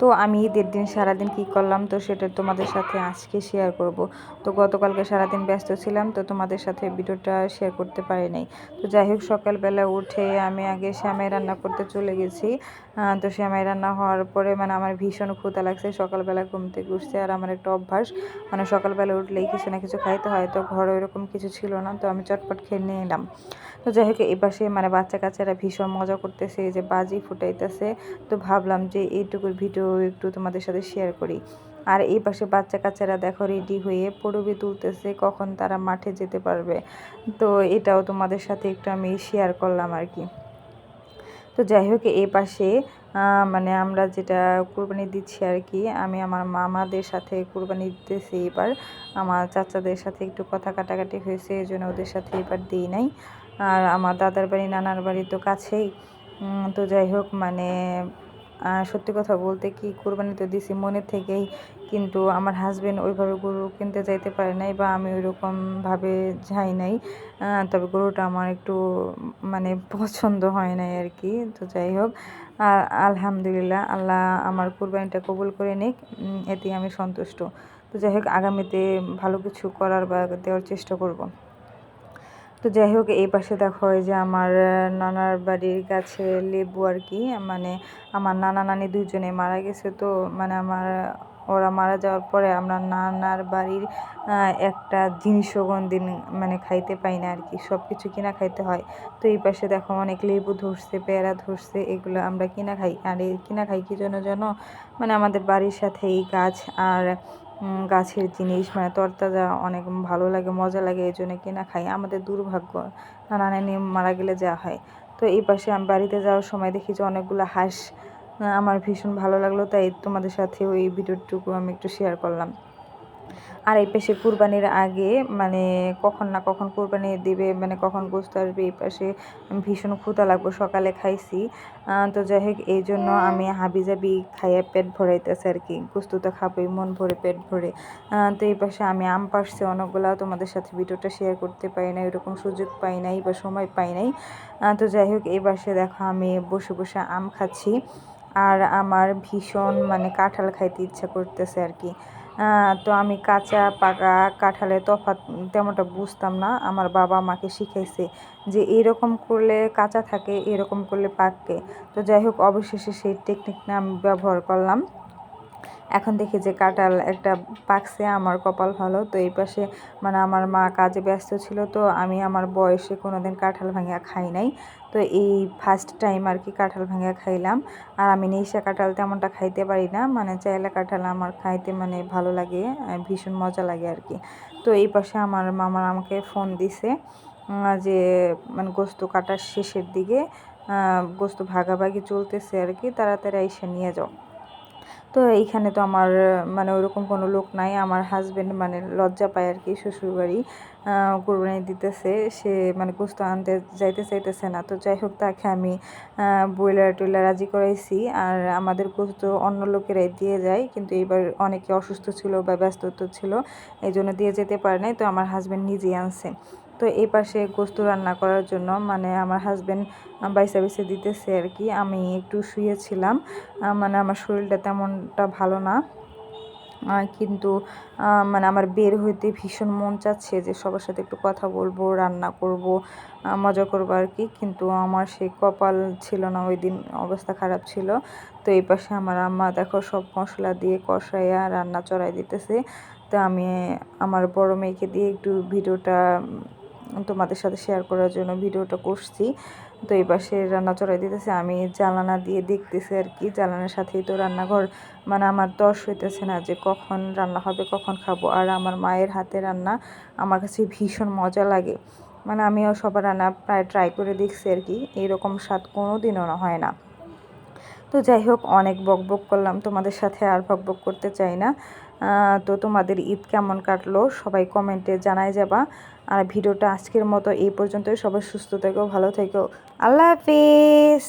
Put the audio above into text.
তো আমি ঈদের দিন সারাদিন কি করলাম তো সেটা তোমাদের সাথে আজকে শেয়ার করব। তো গতকালকে সারাদিন ব্যস্ত ছিলাম তো তোমাদের সাথে ভিডিওটা শেয়ার করতে পারি নাই। তো যাই হোক, সকালবেলা উঠে আমি আগে শ্যামাই রান্না করতে চলে গেছি। তো শ্যামাই রান্না হওয়ার পরে মানে আমার ভীষণ ক্ষুদা লাগছে। সকালবেলা ঘুম থেকে উঠছে আর আমার একটা অভ্যাস মানে সকালবেলা উঠলেই কিছু না কিছু খাইতে হয়। তো ঘরে ওইরকম কিছু ছিল না, তো আমি চটপট খেয়ে নিয়ে এলাম তো যাই হোক, এই পাশে মানে বাচ্চা কাচ্চারা ভীষণ মজা করতেছে যে বাজি ফুটাইতেছে। তো ভাবলাম যে এইটুকুর ভিডিও একটু তোমাদের সাথে শেয়ার করি। আর এই পাশে বাচ্চা কাচ্চারা দেখো রেডি হয়ে পড়বি তুলতেছে, কখন তারা মাঠে যেতে পারবে। তো এটাও তোমাদের সাথে একটু আমি শেয়ার করলাম আর কি। তো যাই হোক, এই পাশে মানে আমরা যেটা কুরবানি দিচ্ছি আর কি, আমি আমার মামাদের সাথে কুরবানি দিতেছি এবার। আমার চাচাদের সাথে একটু কথা কাটাকাটি হয়েছে, এই জন্য ওদের সাথে এবার দিই নাই। আর আমার দাদার বাড়ি, নানার বাড়ি তো কাছেই। তো যাই হোক মানে সত্যি কথা বলতে কি কোরবানি তো দিছি মনে থেকেই, কিন্তু আমার হাজব্যান্ড ওইভাবে গরু কিনতে যাইতে পারে নাই বা আমি ওইরকমভাবে যাই নাই। তবে গরুটা আমার একটু মানে পছন্দ হয় নাই আর কি, তো যাই হোক। আলহামদুলিল্লাহ আল্লাহ আমার কোরবানিটা কবুল করে নিক এতে আমি সন্তুষ্ট। তো যাই হোক, আগামীতে ভালো কিছু করার বা দেওয়ার চেষ্টা করব। তো যাই হোক, এই পাশে দেখো যে আমার নানার বাড়ির কাছে লেবু আর কি মানে আমার নানা নানি দুজনে মারা গেছে তো মানে আমার, ওরা মারা যাওয়ার পরে আমরা নানার বাড়ির একটা জিনিসও কোনদিন মানে খাইতে পাই না আর কি সব কিছু কিনা খাইতে হয়। তো এই পাশে দেখো অনেক লেবু ধরছে, পেয়ারা ধরছে, এগুলো আমরা কিনা খাই। আর এই কিনা খাই কি জন্য যেন মানে আমাদের বাড়ির সাথে এই গাছ আর গাছের জিনিস মানে তরতাজা অনেক ভালো লাগে, মজা লাগে এই জন্য কিনা খাই। আমাদের দুর্ভাগ্য, নানা নানি মারা গেলে যা হয়। তো এই পাশে আমি বাড়িতে যাওয়ার সময় দেখি যে অনেকগুলো হাঁস আমার ভীষণ ভালো লাগল, তাই তোমাদের সাথে ওই ভিডিওটুকু আমি একটু শেয়ার করলাম। আর এই পাশে কুরবানির আগে মানে কখন না কখন কুরবানি দিবে মানে কখন গোস্ত আসবে, এই পাশে ভীষণ ক্ষুদা লাগবো, সকালে খাইছি। তো যাই হোক, এই জন্য আমি হাবি জাবি খাইয়ে পেট ভরাইতেছে আর কি। গোস্ত তো খাবোই, মন ভরে পেট ভরে। তো এই পাশে আমি আম পারছি অনেকগুলো, তোমাদের সাথে ভিডিওটা শেয়ার করতে পারি না এরকম সুযোগ পাই নাই বা সময় পাই নাই। তো যাই হোক, এই পাশে দেখো আমি বসে বসে আম খাচ্ছি। আর আমার ভীষণ মানে কাঁঠাল খাইতে ইচ্ছা করতেছে আর কি। তো আমি কাঁচা পাকা কাঁঠালে তফাৎ তেমনটা বুঝতাম না। আমার বাবা মাকে শিখাইছে যে এরকম করলে কাঁচা থাকে, এরকম করলে পাককে তো যাই হোক, অবশেষে সেই টেকনিকটা আমি ব্যবহার করলাম। এখন দেখি যে কাঁঠাল একটা পাকছে, আমার কপাল ভালো। তো এই পাশে মানে আমার মা কাজে ব্যস্ত ছিল, তো আমি আমার বয়সে কোনো দিন কাঁঠাল ভাঙিয়া খাই নাই। তো এই ফার্স্ট টাইম আর কি কাঁঠাল ভাঙিয়া খাইলাম। আর আমি নেইসা কাঁঠাল তেমনটা খাইতে পারি না মানে চাইলা কাঁঠাল আমার খাইতে মানে ভালো লাগে ভীষণ মজা লাগে আর কি। তো এই পাশে আমার মামার আমাকে ফোন দিছে যে মানে গোস্ত কাটার শেষের দিকে গোস্ত ভাগাভাগি চলতেছে আর কি, তাড়াতাড়ি এসে নিয়ে যাও। তো এইখানে তো আমার মানে ওরকম কোনো লোক নাই। আমার হাজব্যান্ড মানে লজ্জা পায় আর কি শ্বশুরবাড়ি। কোরবানি দিতেছে। সে মানে গোস্ত আনতে যাইতে চাইতেছে না। তো যাই হোক, তাকে আমি ব্রয়লার টুইলার রাজি করাইছি। আর আমাদের গোস্ত অন্য লোকেরাই দিয়ে যায়। কিন্তু এবার অনেকে অসুস্থ ছিল বা ব্যস্ত ছিল এই জন্য দিয়ে যেতে পারে নাই। তো আমার হাজব্যান্ড নিজেই আনছে। তো এই পাশে গোস্ত রান্না করার জন্য মানে আমার হাজব্যান্ড বাইসা বাইসে দিতেছে আর কি। আমি একটু শুয়েছিলাম মানে আমার শরীরটা তেমনটা ভালো না। কিন্তু মানে আমার বের হইতে ভীষণ মন চাচ্ছে যে সবার সাথে একটু কথা বলব, রান্না করব মজা করব আর কি। কিন্তু আমার সেই কপাল ছিল না, ওই দিন অবস্থা খারাপ ছিল। তো এই পাশে আমার আম্মা দেখো সব মশলা দিয়ে কষাইয়া রান্না চড়াই দিতেছে। তো আমি আমার বড় মেয়েকে দিয়ে একটু ভিডিওটা তোমাদের সাথে শেয়ার করার জন্য ভিডিওটা করছি। তো এই পাশে রান্না চড়াই দিতেছে, আমি জ্বালানা দিয়ে দেখতেছি আর কি। জ্বালানার সাথেই তো রান্নাঘর মানে আমার দশ হইতেছে না যে কখন রান্না হবে, কখন খাব। আর আমার মায়ের হাতে রান্না আমার কাছে ভীষণ মজা লাগে। মানে আমিও সবার রান্না প্রায় ট্রাই করে দেখছি আর কি, এরকম স্বাদ কোনো দিনও না হয় না। তো যাই হোক, অনেক বক বক করলাম। তোমাদের সাথে আর বক বক করতে চাই না। তো তোমাদের ঈদ কেমন কাটলো? সবাই কমেন্টে জানাই যাবা। আর ভিডিওটা আজকের মতো এই পর্যন্তই। সবাই সুস্থ থেকো, ভালো থেকো। আল্লাহ হাফিজ!